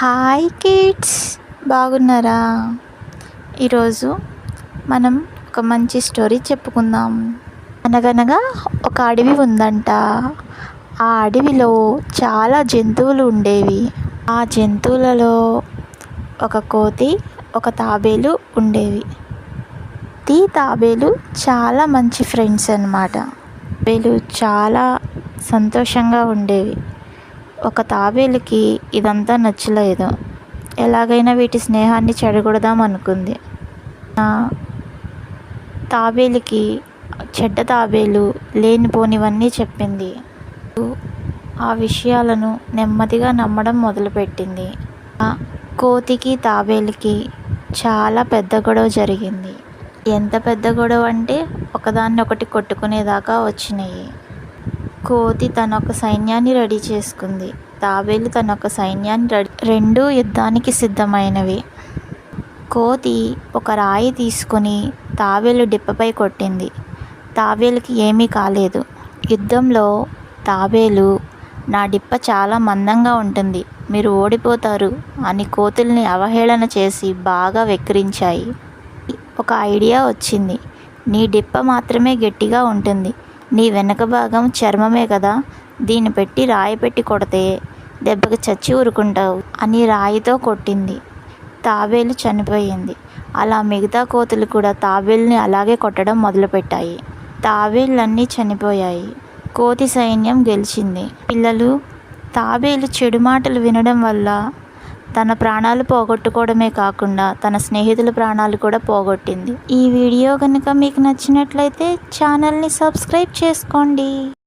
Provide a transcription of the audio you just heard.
Hi kids బాగున్నారా? ఈరోజు మనం ఒక మంచి స్టోరీ చెప్పుకుందాం. అనగనగా ఒక అడవి ఉందంట. ఆ అడవిలో చాలా జంతువులు ఉండేవి. ఆ జంతువులలో ఒక కోతి ఒక తాబేలు ఉండేవి. ఈ తాబేలు చాలా మంచి ఫ్రెండ్స్ అనమాట తాబేలు చాలా సంతోషంగా ఉండేవి. ఒక తాబేలుకి ఇదంతా నచ్చలేదు. ఎలాగైనా వీటి స్నేహాన్ని చెడగొడదాం అనుకుంది. తాబేలుకి చెడ్డ తాబేలు లేనిపోనివన్నీ చెప్పింది. ఆ విషయాలను నెమ్మదిగా నమ్మడం మొదలుపెట్టింది. కోతికి తాబేలుకి చాలా పెద్ద గొడవ జరిగింది. ఎంత పెద్ద గొడవ అంటే ఒకదాన్ని ఒకటి కొట్టుకునేదాకా వచ్చినాయి. కోతి తన ఒక సైన్యాన్ని రెడీ చేసుకుంది. తాబేలు తన ఒక సైన్యాన్ని రెడీ రెండు యుద్ధానికి సిద్ధమైనవి. కోతి ఒక రాయి తీసుకొని తాబేలు డిప్పపై కొట్టింది. తాబేలుకి ఏమీ కాలేదు. యుద్ధంలో తాబేలు నా డిప్ప చాలా మందంగా ఉంటుంది. మీరు ఓడిపోతారు అని కోతుల్ని అవహేళన చేసి బాగా వెక్కిరించాయి. ఒక ఐడియా వచ్చింది. నీ డిప్ప మాత్రమే గట్టిగా ఉంటుంది. నీ వెనక భాగం చర్మమే కదా. దీన్ని పెట్టి రాయి పెట్టి కొడితే దెబ్బకి చచ్చి ఊరుకుంటావు అని రాయితో కొట్టింది. తాబేలు చనిపోయింది. అలా మిగతా కోతులు కూడా తాబేలుని అలాగే కొట్టడం మొదలుపెట్టాయి. తాబేళ్ళన్నీ చనిపోయాయి. కోతి సైన్యం గెలిచింది. పిల్లలు తాబేలు చెడు మాటలు వినడం వల్ల తన ప్రాణాలు పోగొట్టుకోవడమే కాకుండా తన స్నేహితుల ప్రాణాలు కూడా పోగొట్టింది. ఈ వీడియో కనుక మీకు నచ్చినట్లయితే ఛానల్ని సబ్స్క్రైబ్ చేసుకోండి.